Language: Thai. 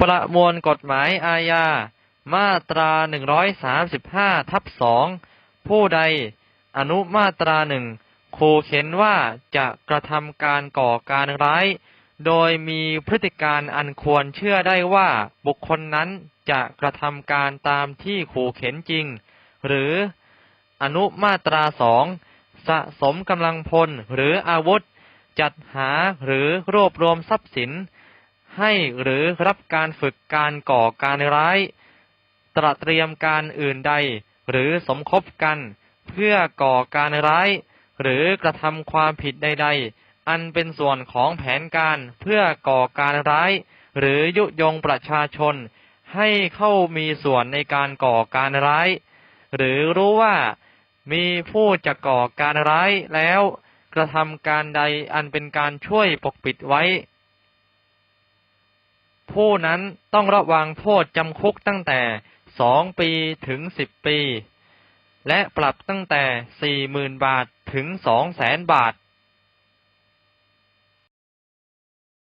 ประมวลกฎหมายอาญา มาตรา 135 ทับ 2 ผู้ใดอนุมาตราหนึ่งขู่เข็นว่าจะกระทำการก่อการร้าย โดยมีพฤติการอันควรเชื่อได้ว่าบุคคลนั้นจะกระทำการตามที่ขู่เข็นจริง หรืออนุมาตราสองสะสมกำลังพลหรืออาวุธ จัดหาหรือรวบรวมทรัพย์สิน ให้หรือรับการฝึกการก่อการร้าย ตระเตรียมการอื่นใด หรือสมคบกัน เพื่อก่อการร้าย หรือกระทำความผิดใด ๆ อันเป็นส่วนของแผนการเพื่อก่อการร้าย หรือยุยงประชาชน ให้เข้ามีส่วนในการก่อการร้าย หรือรู้ว่ามีผู้จะก่อการร้ายแล้ว กระทำการใดอันเป็นการช่วยปกปิดไว้ ผู้นั้นต้องระวังโทษจำคุกตั้งแต่สองปีถึงสิบปี และปรับตั้งแต่สี่หมื่นบาทถึงสองแสนบาท